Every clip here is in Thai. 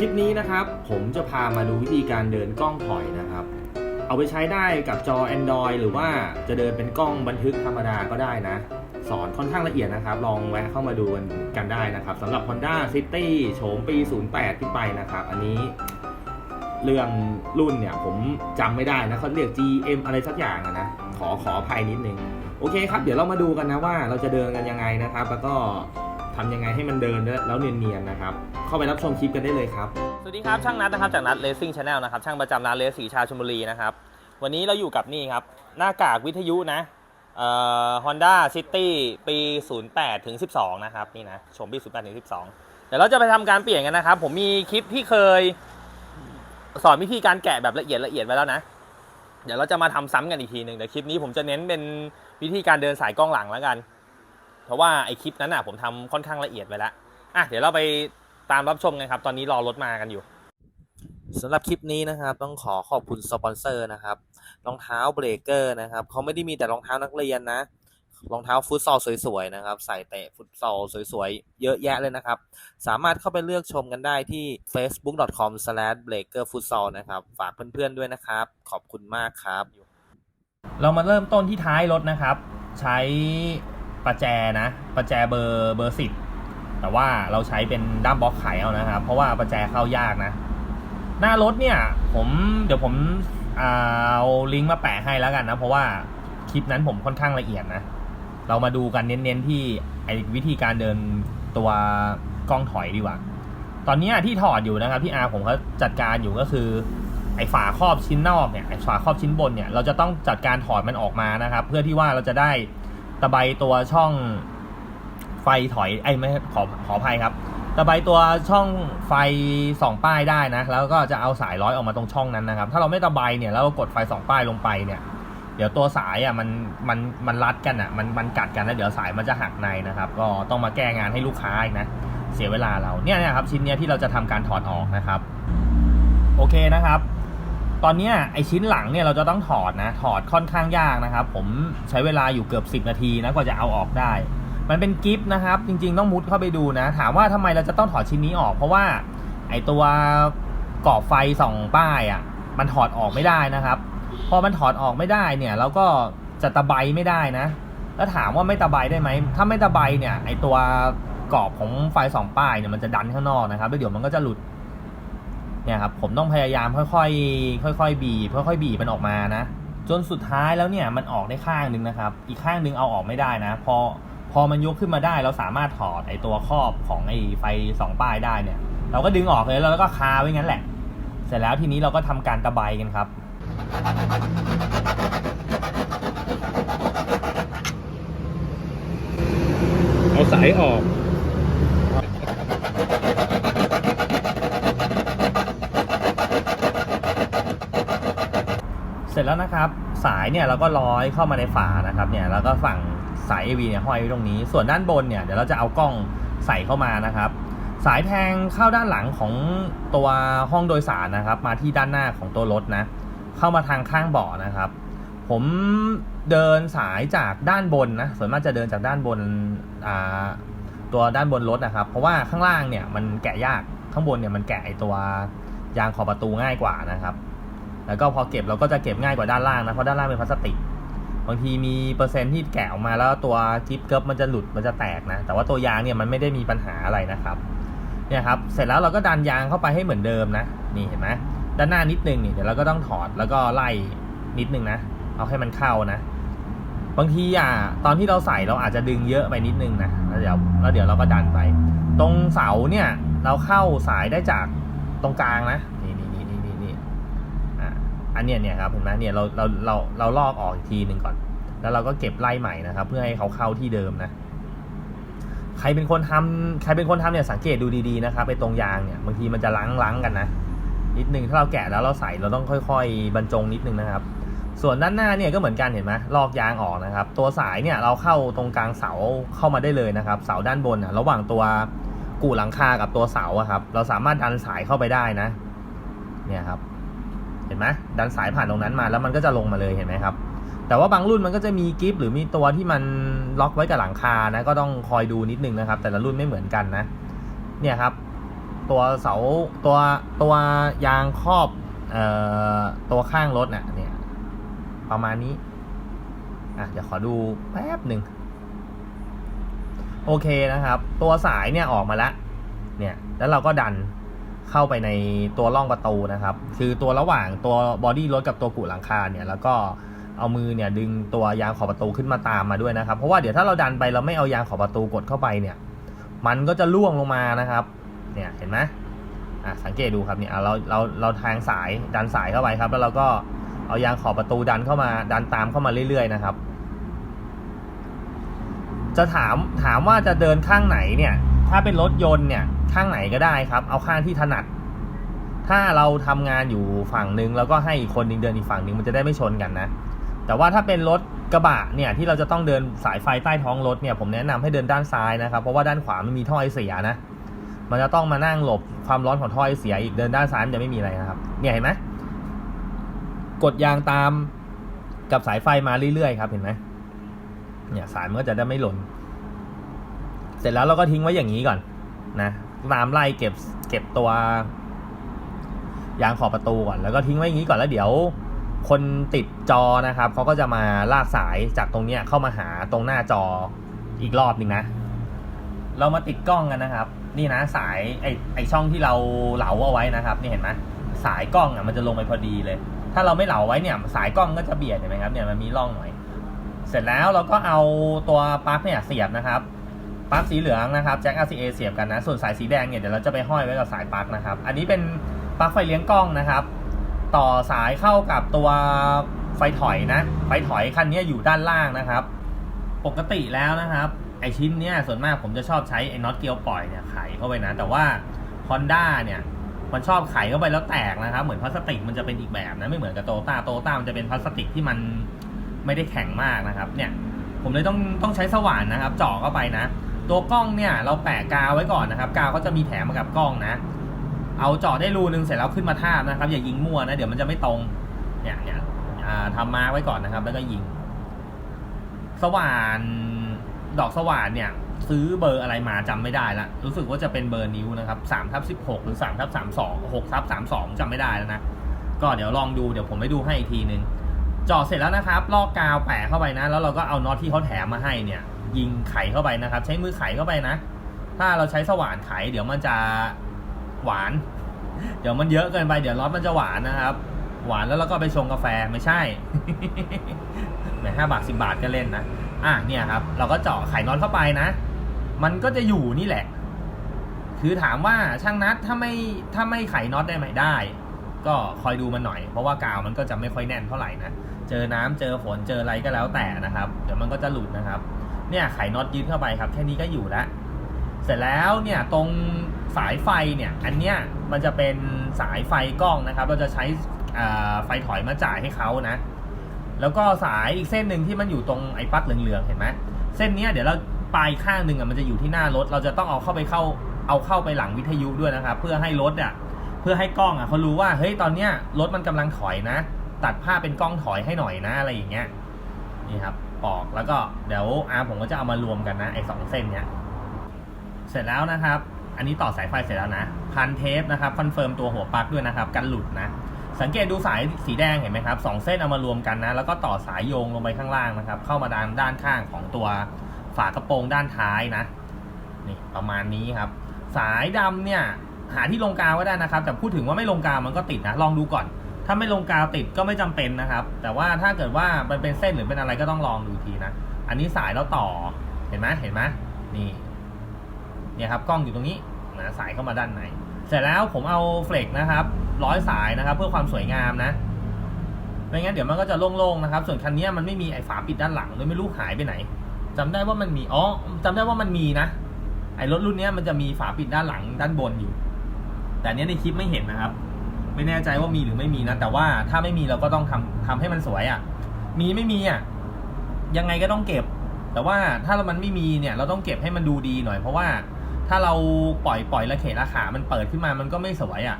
คลิปนี้นะครับ ผมจะพามาดูวิธีการเดินกล้องถอยนะครับ เอาไปใช้ได้กับจอ Android หรือว่าจะเดินเป็นกล้องบันทึกธรรมดาก็ได้นะ สอนค่อนข้างละเอียดนะครับ ลองแวะเข้ามาดูกันได้นะครับสำหรับ Honda City โฉมปี 08ขึ้นไปนะครับ อันนี้เรื่องรุ่นเนี่ยผมจำไม่ได้นะเขาเรียก GM อะไรสักอย่างอะนะ ขอขออภัยนิดนึง โอเคครับ เดี๋ยวเรามาดูกันนะว่าเราจะเดินกันยังไงนะครับ แล้วก็ ทำยังไงให้มันเดินแล้วเนียนๆนะครับ เข้าไปรับชมคลิปกันได้เลยครับ สวัสดีครับช่างนัดนะครับจากนัดเลสซิ่งชาแนลนะครับช่างประจำร้านเลสสีชาชลบุรีนะครับ วันนี้เราอยู่กับนี่ครับ หน้ากากวิทยุนะเอ่อ Honda City ปี 08ถึง12 นะครับ นี่นะชมปี 08ถึง12 เดี๋ยวเราจะไปทำการเปลี่ยนกันนะครับ ผมมีคลิปที่เคยสอนวิธีการแกะแบบละเอียดละเอียดไว้แล้วนะ เดี๋ยวเราจะมาทำซ้ำกันอีกทีหนึ่งแต่คลิปนี้ผมจะเน้นเป็นวิธีการเดินสายกล้องหลังแล้วกัน เพราะว่าไอคลิปนั้นอะผมทำค่อนข้างละเอียดไว้แล้วอะเดี๋ยวเราไปตามรับชมกันครับ ตอนนี้รอรถมากันอยู่สำหรับคลิปนี้นะครับ ต้องขอขอบคุณสปอนเซอร์นะครับรองเท้าเบรกเกอร์นะครับเขาไม่ได้มีแต่รองเท้านักเรียนนะรองเท้าฟุตซอลสวยๆนะครับ ใส่เตะฟุตซอลสวยๆ เยอะแยะเลยนะครับ สามารถเข้าไปเลือกชมกันได้ที่ facebook.com/breakerfutsal นะครับ ฝากเพื่อนๆด้วยนะครับ ขอบคุณมากครับ เรามาเริ่มต้นที่ท้ายรถนะครับ ใช้ ประแจนะ ประแจเบอร์เบอร์สิบแต่ว่าเราใช้เป็นด้ามบล็อกไขเอานะครับ เพราะว่าประแจเข้ายากนะ หน้ารถเนี่ย ผมเดี๋ยวผมเอาลิงก์มาแปะให้แล้วกันนะ เพราะว่าคลิปนั้นผมค่อนข้างละเอียดนะ เรามาดูกันเน้นๆที่ไอ้วิธีการเดินตัวกล้องถอยดีกว่า ตอนนี้ที่ถอดอยู่นะครับที่อาผมเขาจัดการอยู่ก็คือ ไอ้ฝาครอบชิ้นนอกเนี่ยไอ้ฝาครอบชิ้นบนเนี่ยเราจะต้องจัดการถอดมันออกมานะครับ เพื่อที่ว่าเราจะได้ ตะไบตัวช่องไฟถอยไอ้ไม่ขอขออภัยครับ ตะไบตัวช่องไฟสองป้ายได้นะ แล้วก็จะเอาสายร้อยออกมาตรงช่องนั้นนะครับ ถ้าเราไม่ตะไบเนี่ยแล้วเรากดไฟสองป้ายลงไปเนี่ยเดี๋ยวตัวสายอะมันมันมันรัดกันอะมันมันกัดกันแล้วเดี๋ยวสายมันจะหักในนะครับ ก็ต้องมาแก้งานให้ลูกค้าอีกนะเสียเวลาเราเนี่ยนะครับชิ้นเนี้ยที่เราจะทำการถอดออกนะครับ โอเคนะครับ ตอนนี้ไอชิ้นหลังเนี่ยเราจะต้องถอดนะถอดค่อนข้างยากนะครับ ผมใช้เวลาอยู่เกือบ 10 นาทีนะกว่าจะเอาออกได้ มันเป็นกิฟต์นะครับ จริง ๆ ต้องมุดเข้าไปดูนะ ถามว่าทำไมเราจะต้องถอดชิ้นนี้ออก เพราะว่าไอตัวกรอบไฟสองป้ายอะมันถอดออกไม่ได้นะครับพอมันถอดออกไม่ได้เนี่ยเราก็จะตะไบไม่ได้นะ แล้วถามว่าไม่ตะไบได้ไหมถ้าไม่ตะไบเนี่ยไอตัวกรอบของไฟสองป้ายเนี่ยมันจะดันข้างนอกนะครับแล้วเดี๋ยวมันก็จะหลุด เนี่ยครับผมต้องพยายามค่อยๆค่อยๆบีบค่อยๆบีบมันออกมานะ จนสุดท้ายแล้วเนี่ยมันออกได้ข้างหนึ่งนะครับ อีกข้างหนึ่งเอาออกไม่ได้นะ พอพอมันยกขึ้นมาได้เราสามารถถอดไอตัวครอบของไอไฟสองป้ายได้เนี่ย เราก็ดึงออกเลยแล้วก็คาไว้งั้นแหละ เสร็จแล้วทีนี้เราก็ทำการตะไบกันครับเอาสายออก ร็จแล้วนะครับ สายเนี่ยเราก็ร้อยเข้ามาในฝานะครับเนี่ยแล้วก็ฝั่งสาย AV เนี่ยห้อยไว้ตรงนี้ ส่วนด้านบนเนี่ยเดี๋ยวเราจะเอากล้องใส่เข้ามานะครับ สายแทงเข้าด้านหลังของตัวห้องโดยสารนะครับ มาที่ด้านหน้าของตัวรถนะ เข้ามาทางข้างเบาะนะครับ ผมเดินสายจากด้านบนนะส่วนมากจะเดินจากด้านบนตัวด้านบนรถนะครับ เพราะว่าข้างล่างเนี่ยมันแกะยากข้างบนเนี่ยมันแกะไอตัวยางขอบประตูง่ายกว่านะครับ แล้วก็พอเก็บเราก็จะเก็บง่ายกว่าด้านล่างนะเพราะด้านล่างเป็นพลาสติกบางทีมีเปอร์เซ็นต์ที่แกะออกมาแล้วตัวจิ๊บเกิบมันจะหลุดมันจะแตกนะ แต่ว่าตัวยางเนี่ยมันไม่ได้มีปัญหาอะไรนะครับเนี่ยครับเสร็จแล้วเราก็ดันยางเข้าไปให้เหมือนเดิมนะนี่เห็นไหมด้านหน้านิดนึงนี่เดี๋ยวเราก็ต้องถอดแล้วก็ไล่นิดนึงนะ เอาให้มันเข้านะ บางทีอะตอนที่เราใส่เราอาจจะดึงเยอะไปนิดนึงนะแล้วเดี๋ยวแล้วเดี๋ยวเราก็ดันไป ตรงเสาเนี่ยเราเข้าสายได้จากตรงกลางนะนี่นี่นี่นี่นี่นี่อะ อันเนี้ยเนี่ยครับเห็นไหมเนี่ยเราเราเราเราลอกออกอีกทีหนึ่งก่อน แล้วเราก็เก็บไล่ใหม่นะครับ เพื่อให้เขาเข้าที่เดิมนะใครเป็นคนทำใครเป็นคนทำเนี่ยสังเกตดูดีๆนะครับไอ้ตรงยางเนี่ยบางทีมันจะล้างล้างๆกันนะนิดนึงถ้าเราแกะแล้วเราใส่เราต้องค่อย ๆ บรรจงนิดนึงนะครับ ส่วนด้านหน้าเนี่ยก็เหมือนกันเห็นไหมลอกยางออกนะครับ ตัวสายเนี่ยเราเข้าตรงกลางเสาเข้ามาได้เลยนะครับ เสาด้านบนอะระหว่างตัวกู่หลังคากับตัวเสาครับ เราสามารถดันสายเข้าไปได้นะ เนี่ยครับ เห็นไหมดันสายผ่านตรงนั้นมาแล้วมันก็จะลงมาเลยเห็นไหมครับ แต่ว่าบางรุ่นมันก็จะมีกิฟต์หรือมีตัวที่มันล็อกไว้กับหลังคานะก็ต้องคอยดูนิดนึงนะครับ แต่ละรุ่นไม่เหมือนกันนะ เนี่ยครับ ตัวเสาตัวตัวยางครอบเอ่อตัวข้างรถน่ะเนี่ยประมาณนี้อะเดี๋ยวขอดูแป๊บหนึ่งโอเคนะครับ ตัวสายเนี่ยออกมาแล้วเนี่ยแล้วเราก็ดัน เข้าไปในตัวร่องประตูนะครับ คือตัวระหว่างตัวบอดี้รถกับตัวกุหลังคาเนี่ยแล้วก็เอามือเนี่ยดึงตัวยางขอบประตูขึ้นมาตามมาด้วยนะครับ เพราะว่าเดี๋ยวถ้าเราดันไปเราไม่เอายางขอบประตูกดเข้าไปเนี่ย มันก็จะล่วงลงมานะครับ เนี่ยเห็นไหมอะสังเกตดูครับเนี่ยเราเราเราทางสายดันสายเข้าไปครับ แล้วเราก็เอายางขอบประตูดันเข้ามาดันตามเข้ามาเรื่อยๆนะครับ จะถามถามว่าจะเดินข้างไหนเนี่ย ถ้าเป็นรถยนต์เนี่ย ข้างไหนก็ได้ครับ เอาข้างที่ถนัด ถ้าเราทำงานอยู่ฝั่งหนึ่งแล้วก็ให้อีกคนนึงเดินอีกฝั่งหนึ่งมันจะได้ไม่ชนกันนะ แต่ว่าถ้าเป็นรถกระบะเนี่ยที่เราจะต้องเดินสายไฟใต้ท้องรถเนี่ยผมแนะนำให้เดินด้านซ้ายนะครับ เพราะว่าด้านขวามันมีท่อไอเสียนะ มันจะต้องมานั่งหลบความร้อนของท่อไอเสียอีกเดินด้านซ้ายมันจะไม่มีอะไรนะครับ เนี่ยเห็นไหมกดยางตามกับสายไฟมาเรื่อยๆครับเห็นไหมเนี่ยสายมันก็จะได้ไม่หล่น เสร็จแล้วเราก็ทิ้งไว้อย่างนี้ก่อนนะ ตามไล่เก็บเก็บตัวยางขอบประตูก่อนแล้วก็ทิ้งไว้อย่างนี้ก่อนแล้วเดี๋ยวคนติดจอนะครับเขาก็จะมาลากสายจากตรงเนี้ยเข้ามาหาตรงหน้าจออีกรอบหนึ่งนะ เรามาติดกล้องกันนะครับ นี่นะสายไอไอช่องที่เราเหลาเอาไว้นะครับ นี่เห็นไหมสายกล้องอะมันจะลงไปพอดีเลย ถ้าเราไม่เหลาไว้เนี่ย สายกล้องก็จะเบียดเห็นไหมครับเนี่ยมันมีร่องหน่อย เสร็จแล้วเราก็เอาตัวปลั๊กเนี่ยเสียบนะครับ ปลั๊กสีเหลืองนะครับแจ็ค RCA เสียบกันนะ ส่วนสายสีแดงเนี่ยเดี๋ยวเราจะไปห้อยไว้กับสายปลั๊กนะครับ อันนี้เป็นปลั๊กไฟเลี้ยงกล้องนะครับ ต่อสายเข้ากับตัวไฟถอยนะ ไฟถอยคันนี้อยู่ด้านล่างนะครับ ปกติแล้วนะครับไอชิ้นเนี้ยส่วนมากผมจะชอบใช้ไอ้น็อตเกียวปล่อยเนี่ยไขเข้าไปนะ แต่ว่า Honda เนี่ยมันชอบไขเข้าไปแล้วแตกนะครับ เหมือนพลาสติกมันจะเป็นอีกแบบนะไม่เหมือนกับโตต้าโตต้ามันจะเป็นพลาสติกที่มันไม่ได้แข็งมากนะครับ เนี่ยผมเลยต้องต้องใช้สว่านนะครับเจาะเข้าไปนะ ตัวกล้องเนี่ยเราแปะกาวไว้ก่อนนะครับ กาวก็จะมีแถมมากับกล้องนะ เอาเจาะได้รูนึงเสร็จแล้วขึ้นมาทาบนะครับ อย่ายิงมั่วนะ เดี๋ยวมันจะไม่ตรงเนี่ยเนี่ยทำมาไว้ก่อนนะครับ แล้วก็ยิง สว่านดอกสว่านเนี่ย ซื้อเบอร์อะไรมาจำไม่ได้ละรู้สึกว่าจะเป็นเบอร์นิ้วนะครับสามทับสิบหกหรือสามทับสามสองหกทับสามสองจำไม่ได้แล้วนะก็เดี๋ยวลองดูเดี๋ยวผมไปดูให้อีกทีนึงเจาะเสร็จแล้วนะครับ ลอกกาวแปะเข้าไปนะ แล้วเราก็เอาน็อตที่เขาแถมมาให้เนี่ย ยิงไข่เข้าไปนะครับ ใช้มือไข่เข้าไปนะ ถ้าเราใช้สว่านไข่เดี๋ยวมันจะหวาน เดี๋ยวมันเยอะเกินไปเดี๋ยวน็อตมันจะหวานนะครับ หวานแล้วเราก็ไปชงกาแฟไม่ใช่แหมห้าบาทสิบาทก็เล่นนะอะเนี่ยครับ เราก็เจาะไข่น็อตเข้าไปนะ มันก็จะอยู่นี่แหละ คือถามว่าช่างนัดถ้าไม่ถ้าไม่ไข่น็อตได้ไหมได้ ก็คอยดูมันหน่อย เพราะว่ากาวมันก็จะไม่ค่อยแน่นเท่าไหร่นะเจอน้ำเจอฝนเจออะไรก็แล้วแต่นะครับ เดี๋ยวมันก็จะหลุดนะครับ เนี่ยไขน็อตยึดเข้าไปครับแค่นี้ก็อยู่แล้วเสร็จแล้วเนี่ยตรงสายไฟเนี่ยอันเนี้ยมันจะเป็นสายไฟกล้องนะครับ เราจะใช้ไฟถอยมาจ่ายให้เขานะ แล้วก็สายอีกเส้นหนึ่งที่มันอยู่ตรงไอ้ปลั๊กเหลืองๆเห็นไหมเส้นเนี้ยเดี๋ยวเราปลายข้างหนึ่งอะมันจะอยู่ที่หน้ารถ เราจะต้องเอาเข้าไปเข้าเอาเข้าไปหลังวิทยุด้วยนะครับ เพื่อให้รถอะเพื่อให้กล้องอะเขารู้ว่าเฮ้ยตอนเนี้ยรถมันกำลังถอยนะ ตัดภาพเป็นกล้องถอยให้หน่อยนะอะไรอย่างเงี้ยนี่ครับ ปอกแล้วก็เดี๋ยวอาร์มผมก็จะเอามารวมกันนะไอ้สองเส้นเนี้ยเสร็จแล้วนะครับ อันนี้ต่อสายไฟเสร็จแล้วนะ พันเทปนะครับคอนเฟิร์มตัวหัวปลั๊กด้วยนะครับ กันหลุดนะ สังเกตดูสายสีแดงเห็นไหมครับสองเส้นเอามารวมกันนะ แล้วก็ต่อสายโยงลงไปข้างล่างนะครับ เข้ามาด้านด้านข้างของตัวฝากระโปรงด้านท้ายนะ นี่ประมาณนี้ครับ สายดำเนี่ยหาที่ลงกาวก็ได้นะครับ แต่พูดถึงว่าไม่ลงกาวมันก็ติดนะ ลองดูก่อน ถ้าไม่ลงกาวติดก็ไม่จำเป็นนะครับ แต่ว่าถ้าเกิดว่ามันเป็นเส้นหรือเป็นอะไรก็ต้องลองดูทีนะ อันนี้สายแล้วต่อ เห็นไหมเห็นไหมนี่เนี่ยครับกล้องอยู่ตรงนี้นะสายเข้ามาด้านใน เสร็จแล้วผมเอาเฟลกนะครับ ร้อยสายนะครับ เพื่อความสวยงามนะไม่งั้นเดี๋ยวมันก็จะโล่งๆนะครับ ส่วนคันนี้มันไม่มีไอ้ฝาปิดด้านหลังเลยไม่รู้หายไปไหนจำได้ว่ามันมีอ๋อจำได้ว่ามันมีนะ ไอ้รถรุ่นนี้มันจะมีฝาปิดด้านหลังด้านบนอยู่ แต่เนี้ยในคลิปไม่เห็นนะครับ ไม่แน่ใจว่ามีหรือไม่มีนะ แต่ว่าถ้าไม่มีเราก็ต้องทำทำให้มันสวยอะ่ะ มีไม่มีอะยังไงก็ต้องเก็บ แต่ว่าถ้ามันไม่มีเนี่ย เราต้องเก็บให้มันดูดีหน่อยเพราะว่าถ้าเราปล่อยปล่อยระเขระขา มันเปิดขึ้นมามันก็ไม่สวยอะ่ะ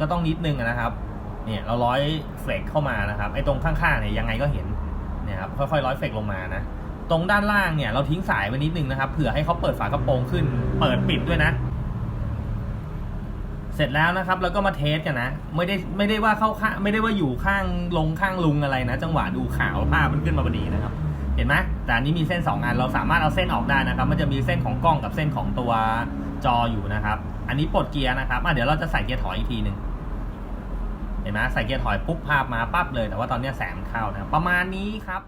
ก็ต้องนิดนึงนะครับ เนี่ยเราร้อยเฟลกเข้ามานะครับไอ้ตรงข้างๆเนี่ยยังไงก็เห็นเนี่ยครับค่อยๆร้อยเฟกลงมานะตรงด้านล่างเนี่ยเราทิ้งสายไว้นิดนึงนะครับเผื่อให้เขาเปิดฝากระโปรงขึ้น เปิดปิดด้วยนะ เสร็จแล้วนะครับแล้วก็มาเทสกันนะไม่ได้ไม่ได้ว่าเข้าข้างไม่ได้ว่าอยู่ข้างลงข้างลุงอะไรนะ จังหวะดูข่าวภาพมันขึ้นมาพอดีนะครับ เห็นไหมแต่อันนี้มีเส้น 2 อันเราสามารถเอาเส้นออกได้นะครับ มันจะมีเส้นของกล้องกับเส้นของตัวจออยู่นะครับ อันนี้ปลดเกียร์นะครับเดี๋ยวเราจะใส่เกียร์ถอยอีกทีหนึ่งเห็นไหมใส่เกียร์ถอยปุ๊บภาพมาปั๊บเลย แต่ว่าตอนนี้แสงเข้านะรประมาณนี้ครับ